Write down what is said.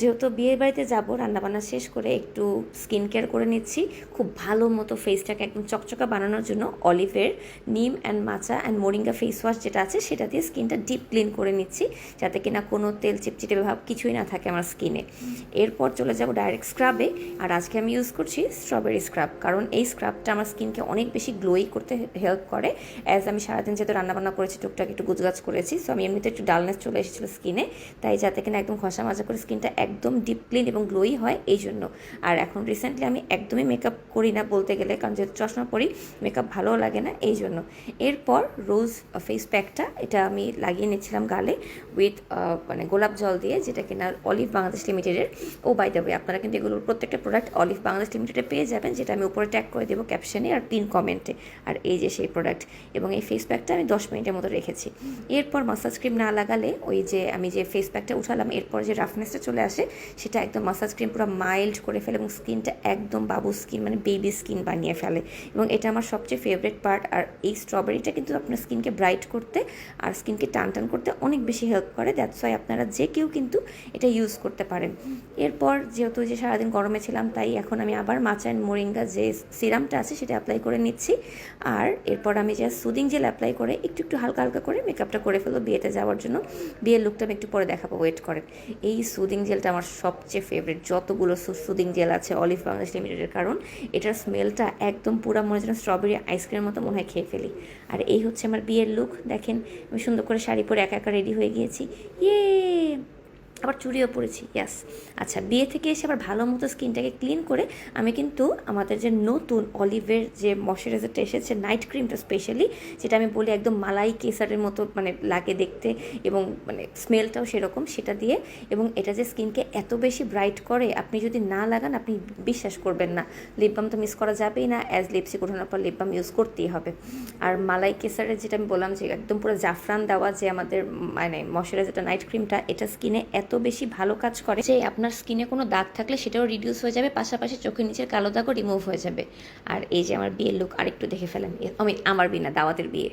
যেহেতু বিয়ে বাড়িতে যাব, রান্নাবান্না শেষ করে একটু স্কিন কেয়ার করে নিচ্ছি। খুব ভালো মতো ফেসটাকে একদম চকচকা বানানোর জন্য অলিভের নিম অ্যান্ড মাচা অ্যান্ড মোরিঙ্গা ফেস ওয়াশ যেটা আছে, সেটা দিয়ে স্কিনটা ডিপ ক্লিন করে নিচ্ছি, যাতে কিনা কোনো তেল চিপচিটে ভাব কিছুই না থাকে আমার স্কিনে এরপর চলে যাব ডাইরেক্ট স্ক্রাবে আর আজকে আমি ইউজ করছি স্ট্রবেরি স্ক্রাব কারণ এই স্ক্রাবটা আমার স্কিনকে অনেক বেশি গ্লোই করতে হেল্প করে। অ্যাজ আমি সারাদিন যেহেতু রান্নাবান্না করেছি, টুকটাক একটু গুজগাছ করেছি সো আমি এমনিতে একটু ডালনেস চলে এসেছিল স্কিনে তাই যাতে কিনা একদম ঘষা মাজা করে স্কিনটা একদম ডিপ ক্লিন এবং গ্লোই হয় এই জন্য আর এখন রিসেন্টলি আমি একদমই মেকআপ করি না বলতে গেলে, কারণ যেহেতু চশমা পরি মেকআপ ভালোও লাগে না এই জন্য এরপর রোজ ফেস প্যাকটা এটা আমি লাগিয়ে নিচ্ছিলাম গালে উইথ মানে গোলাপ জল দিয়ে, যেটা কিনা অলিভ বাংলাদেশ লিমিটেডের ও বাই দ্য ওয়ে আপনারা কিন্তু এগুলোর প্রত্যেকটা প্রোডাক্ট অলিভ বাংলাদেশ লিমিটেডে পেয়ে যাবেন, যেটা আমি উপরে ট্যাগ করে দেবো ক্যাপশনে আর পিন কমেন্টে আর এই যে সেই প্রোডাক্ট এবং এই ফেস প্যাকটা আমি দশ মিনিটের মতো রেখেছি। এরপর মাসাজ ক্রিম না লাগালে, ওই যে আমি যে ফেস প্যাকটা উঠালাম, এরপর যে রাফনেসটা চলে আসে সেটা একদম মাসাজ ক্রিম পুরো মাইল্ড করে ফেলে এবং স্কিনটা একদম বাবু স্কিন মানে বেবি স্কিন বানিয়ে ফেলে। এবং এটা আমার সবচেয়ে ফেভারিট পার্ট আর এই স্ট্রবেরিটা কিন্তু আপনার স্কিনকে ব্রাইট করতে আর স্কিনকে টান টান করতে অনেক বেশি হেল্প করে। দ্যাটস ওয়াই আপনারা যে কেউ কিন্তু এটা ইউজ করতে পারেন। এরপর যেহেতু যে সারাদিন গরমে ছিলাম, তাই এখন আমি আবার মাচা অ্যান্ড মোরিঙ্গা যে সিরামটা আছে, সেটা অ্যাপ্লাই করে নিচ্ছি। আর এরপর আমি যে সুদিং জেল অ্যাপ্লাই করে একটু একটু হালকা হালকা করে মেকআপটা করে ফেলব বিয়েতে যাওয়ার জন্য। বিয়ের লুকটা আমি একটু পরে দেখাবো ওয়েট করেন। এই সুদিং জেলটা আমার সবচেয়ে ফেভারিট যতগুলো সুসুদিং জেল আছে অলিভ বাংলাদেশ লিমিটেডের কারণ, এটার স্মেলটা একদম পুরো মনে যেন স্ট্রবেরি আইসক্রিমের মতো মনে হয় খেয়ে ফেলি। আর এই হচ্ছে আমার বিয়ের লুক দেখেন, আমি সুন্দর করে শাড়ি পরে একা একা রেডি হয়ে গিয়েছি। ইয়ে আবার চুরিও পড়েছি ইয়াস আচ্ছা বিয়ে থেকে এসে আবার ভালো মতো স্কিনটাকে ক্লিন করে আমি কিন্তু আমাদের যে নতুন অলিভের যে ময়শ্চারাইজারটা এসেছে নাইট ক্রিমটা স্পেশালি যেটা আমি বলি একদম মালাই কেসারের মতো মানে লাগে দেখতে এবং মানে স্মেলটাও সেরকম, সেটা দিয়ে এবং এটা যে স্কিনকে এত বেশি ব্রাইট করে, আপনি যদি না লাগান, আপনি বিশ্বাস করবেন না। লিপ বাম তো মিস করা যাবেই না অ্যাজ লিপসি ওঠানোর পর লিপ বাম ইউজ করতেই হবে। আর মালাই কেসারের যেটা আমি বললাম যে একদম পুরো জাফরান দেওয়া যে আমাদের মানে ময়শ্চারাইজারটা নাইট ক্রিমটা এটা স্কিনে এত বেশি ভালো কাজ করে যে আপনার স্কিনে কোনো দাগ থাকলে সেটাও রিডিউস হয়ে যাবে, পাশাপাশি চোখের নিচের কালো দাগও রিমুভ হয়ে যাবে। আর এই যে আমার বিয়ের লুক আরেকটু দেখে ফেলেন আমি আমার বিনা দাওয়াতের বিয়ে।